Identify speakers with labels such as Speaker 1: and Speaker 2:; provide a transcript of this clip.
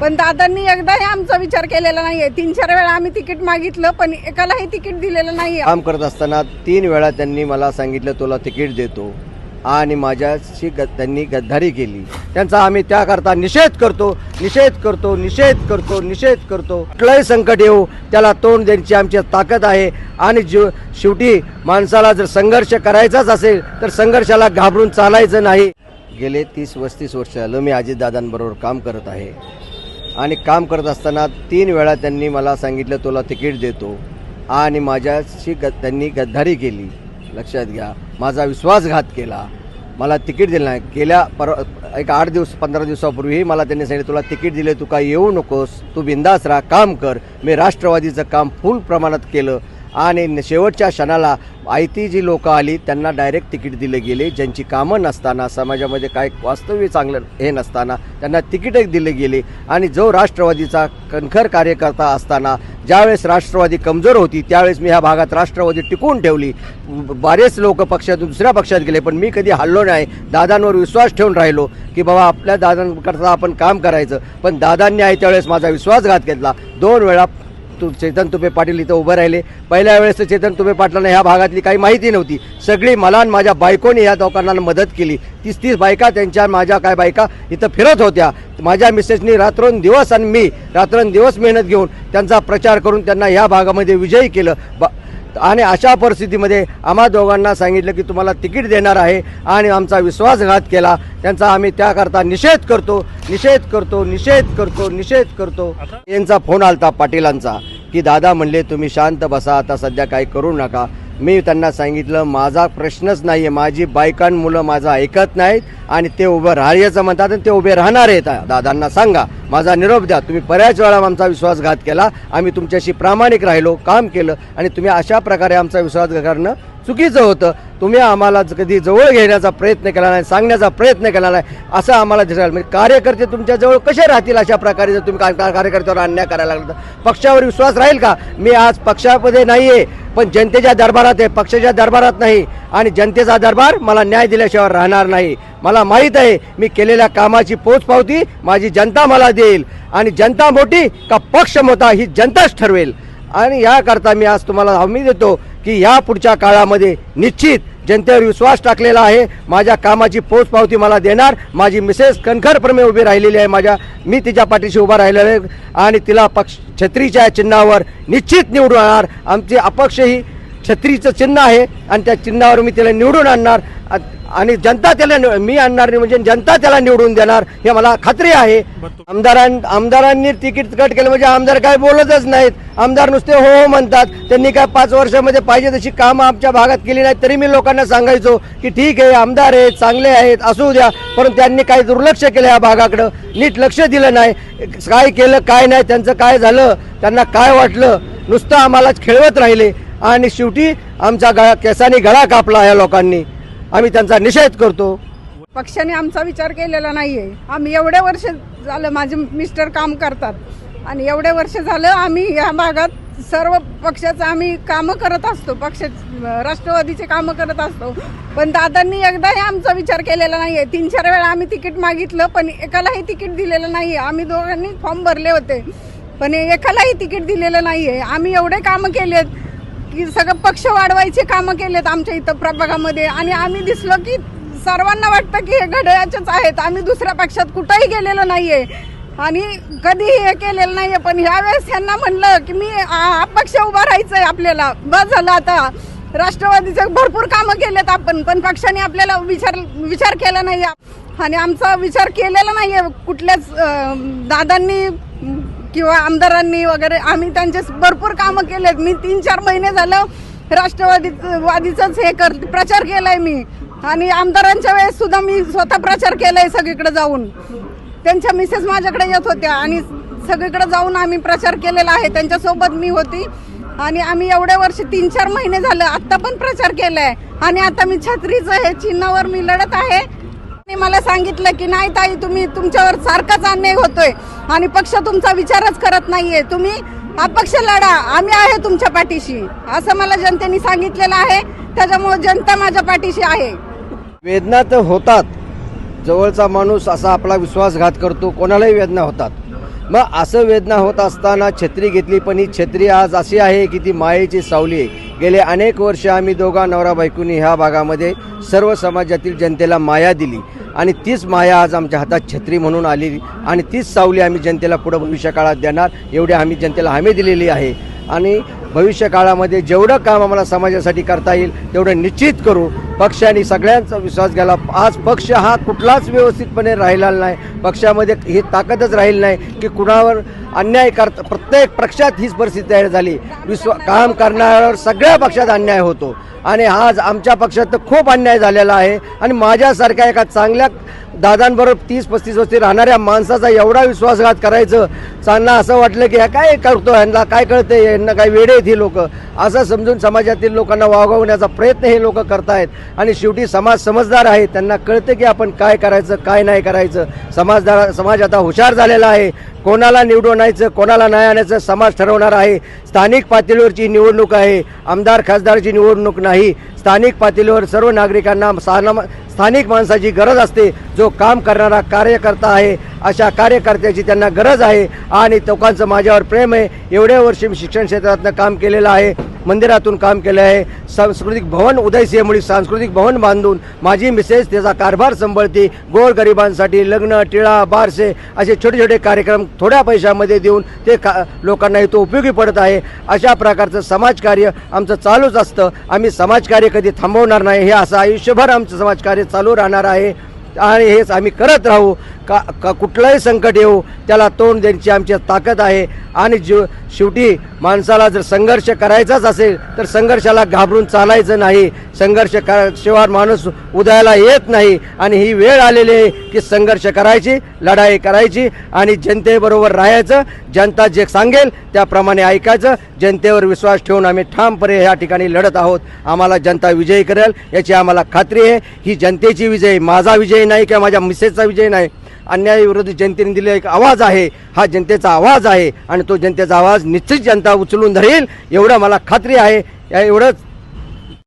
Speaker 1: पण दादांनी एकदाही आमचा विचार केलेला नाहीये. तीन चार वेळा आम्ही तिकीट मागितलं पण एकालाही तिकीट दिलेलं नाहीये.
Speaker 2: काम करत असताना तीन वेळा त्यांनी मला सांगितलं तुला तिकीट देतो. आणि माझ्याशी ग त्यांनी गद्दारी केली. त्यांचा आम्ही त्याकरता निषेध करतो निषेध करतो निषेध करतो निषेध करतो. कुठलंही संकट येऊ त्याला तोंड देण्याची आमची ताकद आहे. आणि जीव शेवटी माणसाला जर संघर्ष करायचाच असेल तर संघर्षाला घाबरून चालायचं नाही. गेले तीस पस्तीस वर्ष झालं मी अजितदादांबरोबर काम करत आहे. आणि काम करत असताना तीन वेळा त्यांनी मला सांगितलं तुला तिकीट देतो. आणि माझ्याशी ग त्यांनी गद्दारी केली. लक्षात घ्या माझा विश्वासघात केला. मला तिकीट दिलं नाही. गेल्या पर एक आठ दिवस पंधरा दिवसापूर्वीही मला त्यांनी सांगितलं तुला तिकीट दिले तू काय येऊ नकोस. तू बिंदास राहा काम कर. मी राष्ट्रवादीचं काम फुल प्रमाणात केलं. आणि शेवटच्या क्षणाला आयती जी लोकं आली त्यांना डायरेक्ट तिकीट दिले गेले. ज्यांची कामं नसताना समाजामध्ये काय वास्तव्य चांगलं हे नसताना त्यांना तिकीटच दिले गेले. आणि जो राष्ट्रवादीचा कणखर कार्यकर्ता असताना ज्यावेळेस राष्ट्रवादी कमजोर होती त्यावेळेस मी ह्या भागात राष्ट्रवादी टिकवून ठेवली. बरेच लोक पक्षातून दुसऱ्या पक्षात गेले पण मी कधी हल्लो नाही. दादांवर विश्वास ठेवून राहिलो की बाबा आपल्या दादांकरता आपण काम करायचं. पण दादांनी आहे त्यावेळेस माझा विश्वासघात घेतला. दोन वेळा चेतन तुपे पाटील इथं उभं राहिले. पहिल्या वेळेस चेतन तुपे पाटलांना ह्या भागातली काही माहिती नव्हती. सगळी मला आणि माझ्या बायकोने ह्या लोकांना मदत केली. तीस तीस बायका त्यांच्या माझ्या काय बायका इथं फिरत होत्या. माझ्या मिसेसनी रात्रंदिवस आणि मी रात्रंदिवस मेहनत घेऊन त्यांचा प्रचार करून त्यांना ह्या भागामध्ये विजयी केलं. बा आणि अशा परिस्थितीमध्ये आम्हा दोघांना सांगितलं की तुम्हाला तिकीट देणार आहे आणि आमचा विश्वासघात केला. त्यांचा आम्ही त्याकरता निषेध करतो निषेध करतो निषेध करतो निषेध करतो. यांचा फोन आलता पाटीलांचा की दादा म्हणले तुम्ही शांत बसा आता सध्या काही करू नका. मी त्यांना सांगितलं माझा प्रश्नच नाही आहे माझी बायकान मुलं माझं ऐकत नाहीत आणि ते उभं राहायचं म्हणतात आणि ते उभे राहणार आहेत. दादांना सांगा. माझा निरोप द्या. तुम्ही बऱ्याच वेळा आमचा विश्वासघात केला. आम्ही तुमच्याशी प्रामाणिक राहिलो काम केलं आणि तुम्ही अशा प्रकारे आमचा विश्वासघात करणं चुकीचं होतं. तुम्ही आम्हाला कधी जवळ घेण्याचा प्रयत्न केला नाही सांगण्याचा प्रयत्न केला नाही असं आम्हाला दिसायला म्हणजे कार्यकर्ते तुमच्याजवळ कसे राहतील अशा प्रकारे जर तुम्ही का- कार्यकर्त्यावर अन्याय करायला लागला तर? पक्षावर विश्वास राहील का? मी आज पक्षामध्ये नाही आहे पण जनतेच्या दरबारात आहे पक्षाच्या दरबारात नाही आणि जनतेचा दरबार मला न्याय दिल्याशिवाय राहणार नाही. मला माहीत आहे मी केलेल्या कामाची पोचपावती माझी जनता मला देईल आणि जनता मोठी का पक्ष मोठा ही जनताच ठरवेल. आणि याकरता मी आज तुम्हाला हमी देतो की या पुढच्या काळामध्ये निश्चित जनतेवर विश्वास टाकलेला आहे. माझ्या कामाची पोचपावती मला देणार. माझी मिसेस कणखरप्रमे उभी राहिलेली आहे. माझ्या मी तिच्या पाठीशी उभा राहिलेला आहे. आणि तिला पक्ष छत्रीच्या चिन्हावर निश्चित निवडून आणणार. आमचे अपक्ष ही छत्रीचं चिन्ह आहे. आणि त्या चिन्हावर मी तिला निवडून आणणार. आणि जनता त्याला मी आणणार नाही म्हणजे जनता त्याला निवडून देणार हे मला खात्री आहे. आमदारां आमदारांनी तिकीट कट केलं म्हणजे आमदार काय बोलतच नाहीत. आमदार नुसते हो हो म्हणतात. त्यांनी काय पाच वर्षामध्ये पाहिजे तशी कामं आमच्या भागात केली नाहीत तरी मी लोकांना सांगायचो की ठीक आहे आमदार आहेत चांगले आहेत असू द्या परंतु त्यांनी काही दुर्लक्ष केलं या भागाकडं. नीट लक्ष दिलं नाही. काय केलं काय नाही त्यांचं काय झालं त्यांना काय वाटलं नुसतं आम्हालाच खेळवत राहिले. आणि शेवटी आमचा गळा केसाने गळा कापला या लोकांनी. आम्ही त्यांचा निषेध करतो.
Speaker 1: पक्षाने आमचा विचार केलेला नाहीये. आम्ही एवढे वर्ष झालं माझे मिस्टर काम करतात. आणि एवढे वर्ष झालं आम्ही या भागात सर्व पक्षाचं आम्ही कामं करत असतो. पक्ष राष्ट्रवादीचे कामं करत असतो. पण दादांनी एकदाही आमचा विचार केलेला नाही आहे तीन चार वेळा आम्ही तिकीट मागितलं पण एकालाही तिकीट दिलेलं नाही आहे आम्ही दोघांनी फॉर्म भरले होते पण एकालाही तिकीट दिलेलं नाही आहे आम्ही एवढे कामं केलेत की सगळं पक्ष वाढवायचे कामं केलेत आमच्या इथं प्रभागामध्ये. आणि आम्ही दिसलो की सर्वांना वाटतं की हे घड्याळाचेच आहेत. आम्ही दुसऱ्या पक्षात कुठंही गेलेलो नाहीये. आणि कधीही हे केलेलं नाहीये. पण ह्यावेळेस त्यांना म्हणलं की मी आ- अपक्ष उभा राहायचंय आपल्याला. बस झालं आता. राष्ट्रवादीचे भरपूर कामं केलेत आपण पण पक्षाने आपल्याला विचार विचार केला नाही आणि आमचा विचार केलेला नाहीये कुठल्याच दादांनी किंवा आमदारांनी वगैरे आम्ही त्यांचे भरपूर कामं केलेत. मी तीन चार महिने झालं राष्ट्रवादी वादीचाच हे कर प्रचार केलाय मी. आणि आमदारांच्या वेळेस सुद्धा मी स्वतः प्रचार केलाय सगळीकडे जाऊन. त्यांच्या मिसेस माझ्याकडे येत होत्या आणि सगळीकडे जाऊन आम्ही प्रचार केलेला आहे. त्यांच्यासोबत मी होती. आणि आम्ही एवढ्या वर्षी तीन चार महिने झालं आत्ता पण प्रचार केलाय. आणि आता मी छत्रीचं हे चिन्हावर मी लढत आहे. मला सांगितलं की नाही ताई तुम्ही तुमच्यावर सारखाच अन्याय होतोय आणि पक्ष तुमचा विचारच करत नाहीये. तुम्ही अपक्ष लढा आम्ही आहे तुमच्या पाठीशी. असं मला जनतेने सांगितलेलं आहे. त्याच्यामुळे जनता माझ्या पाठीशी आहे.
Speaker 2: वेदना तर होतात. जवळचा माणूस असा आपला विश्वासघात करतो कोणालाही वेदना होतात. मग असं वेदना होत असताना छत्री घेतली पण ही छत्री आज अशी आहे की ती मायेची सावली आहे. गेले अनेक वर्ष आम्ही दोघा नवरा बायकोनी ह्या भागामध्ये सर्व समाजातील जनतेला माया दिली. आणि तीच माया आज आमच्या हातात छत्री म्हणून आली आणि तीच सावली आम्ही जनतेला पुढं भविष्य काळात देणार एवढी आम्ही जनतेला हमी दिलेली आहे. आणि भविष्य काळामध्ये जेवढं काम आम्हाला समाजासाठी करता येईल तेवढं निश्चित करू. पक्षाने सगळ्यांचा विश्वास गेला आज पक्ष हा कुठलाच व्यवस्थितपणे राहिला नाही. पक्षामध्ये ही ताकदच राहील नाही की कुणावर अन्याय करता प्रत्येक पक्षात हीच परिस्थिती तयार झाली. विश्व काम करणाऱ्यावर सगळ्या पक्षात अन्याय होतो. आणि आज आमच्या पक्षात तर खूप अन्याय झालेला आहे. आणि माझ्यासारख्या एका चांगल्या दादांबरोबर तीस पस्तीस वस्ती राहणाऱ्या माणसाचा एवढा विश्वासघात करायचं त्यांना असं वाटलं की ह्या काय करतो ह्यांना? काय कळते यांना काय वेडे आहेत ही लोक? असं समजून समाजातील लोकांना वागवण्याचा प्रयत्न हे लोक करतायत. आणि शेवटी समाज समजदार आहे. त्यांना कळतं की आपण काय करायचं काय नाही करायचं. समाजदार समाज आता हुशार झालेला आहे. कोणाला निवडून आणायचं कोणाला नाही आणायचं समाज ठरवणार आहे. स्थानिक पातळीवरची निवडणूक आहे. आमदार खासदारची निवडणूक नाही. स्थानिक पातळीवर सर्व नागरिकांना साना स्थानिक माणसाची गरज असते. जो काम करणारा कार्यकर्ता आहे अशा कार्यकर्त्याची त्यांना गरज आहे. आणि लोकांचं माझ्यावर प्रेम आहे. एवढ्या वर्षी मी शिक्षण क्षेत्रातनं काम केलेलं आहे. मंदिरातून काम केलं आहे. सांस्कृतिक भवन उदयसिंहमुळे सांस्कृतिक भवन बांधून माझी मिसेस त्याचा कारभार सांभाळते. गोरगरिबांसाठी लग्न टिळा बारसे असे छोटे छोटे कार्यक्रम थोड्या पैशामध्ये देऊन ते का लोकांना तो उपयोगी पडत आहे. अशा प्रकारचं समाजकार्य आमचं चालूच असतं. आम्ही समाजकार्य कधी थांबवणार नाही. हे असं आयुष्यभर आमचं समाजकार्य चालू राहणार आहे. आणि हेच आम्ही करत राहू. का का कुठलंही संकट येऊ त्याला तोंड देण्याची आमची ताकद आहे. आणि जीव शेवटी माणसाला जर संघर्ष करायचाच असेल तर संघर्षाला घाबरून चालायचं नाही. संघर्ष शिवाय माणूस उदयाला येत नाही. आणि ही वेळ आलेली आहे की संघर्ष करायची लढाई करायची आणि जनतेबरोबर राहायचं. जनता जे सांगेल त्याप्रमाणे ऐकायचं. जनतेवर विश्वास ठेवून आम्ही ठामपणे या ठिकाणी लढत आहोत. आम्हाला जनता विजयी करेल याची आम्हाला खात्री आहे. ही जनतेची विजय माझा विजय नाही किंवा माझ्या मिसेसचा विजय नाही. अन्यायाविरोधी जनतेने दिलेला एक आवाज आहे हा जनतेचा आवाज आहे आणि तो जनतेचा आवाज निश्चित जनता उचलून धरेल एवढं मला खात्री आहे. या एवढंच